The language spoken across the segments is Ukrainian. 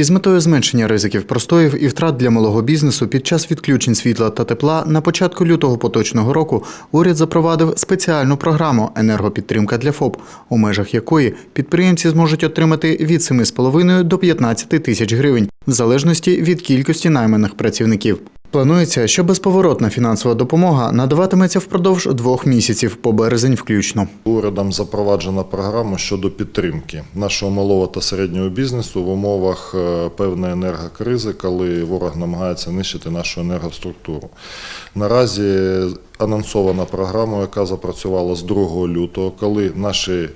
Із метою зменшення ризиків простоїв і втрат для малого бізнесу під час відключень світла та тепла на початку лютого поточного року уряд запровадив спеціальну програму енергопідтримка для ФОП, у межах якої підприємці зможуть отримати від 7,5 до 15 тисяч гривень, в залежності від кількості найманих працівників. Планується, що безповоротна фінансова допомога надаватиметься впродовж двох місяців по березень включно. Урядом запроваджена програма щодо підтримки нашого малого та середнього бізнесу в умовах е, певної енергокризи, коли ворог намагається нищити нашу енергоструктуру. Наразі анонсована програма, яка запрацювала з 2 лютого, коли наші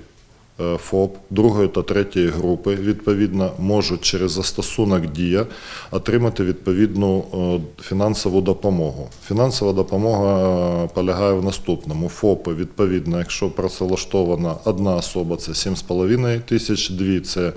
ФОП другої та третьої групи відповідно можуть через застосунок Дія отримати відповідну е, фінансову допомогу. Фінансова допомога е, полягає в наступному: ФОПи, відповідно, якщо працевлаштована одна особа, це 7,5 тисяч, дві це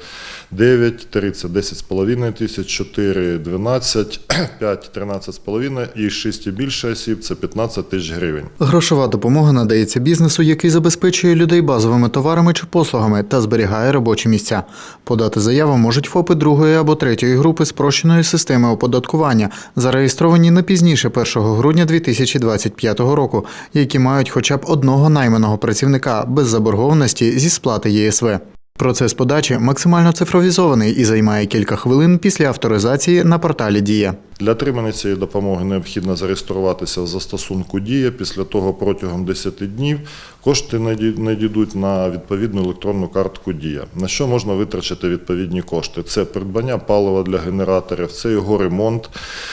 9, три це 10,5 тисяч, 4 – 12, 5 – 13,5 і 6 і більше осіб це 15 тисяч гривень. Грошова допомога надається бізнесу, який забезпечує людей базовими товарами чи послугами та зберігає робочі місця. Подати заяву можуть ФОПи другої або третьої групи спрощеної системи оподаткування, зареєстровані не пізніше 1 грудня 2025 року, які мають хоча б одного найманого працівника без заборгованості зі сплати ЄСВ. Процес подачі максимально цифровізований і займає кілька хвилин після авторизації на порталі Дія. Для отримання цієї допомоги необхідно зареєструватися в застосунку Дія. Після того протягом 10 днів кошти наді- надійдуть на відповідну електронну картку Дія. На що можна витрачати відповідні кошти? Це придбання палива для генераторів, це його ремонт,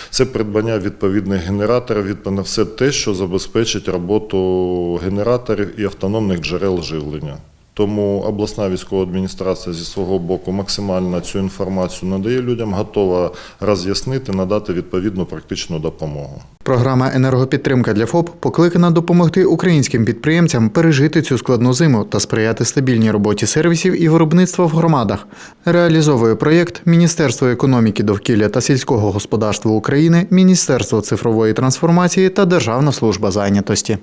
це придбання відповідних генераторів, відповідно все те, що забезпечить роботу генераторів і автономних джерел живлення. Тому обласна військова адміністрація зі свого боку максимально цю інформацію надає людям, готова роз'яснити, надати відповідну практичну допомогу. Програма енергопідтримка для ФОП покликана допомогти українським підприємцям пережити цю складну зиму та сприяти стабільній роботі сервісів і виробництва в громадах. Реалізовує проєкт Міністерство економіки, довкілля та сільського господарства України, Міністерство цифрової трансформації та Державна служба зайнятості.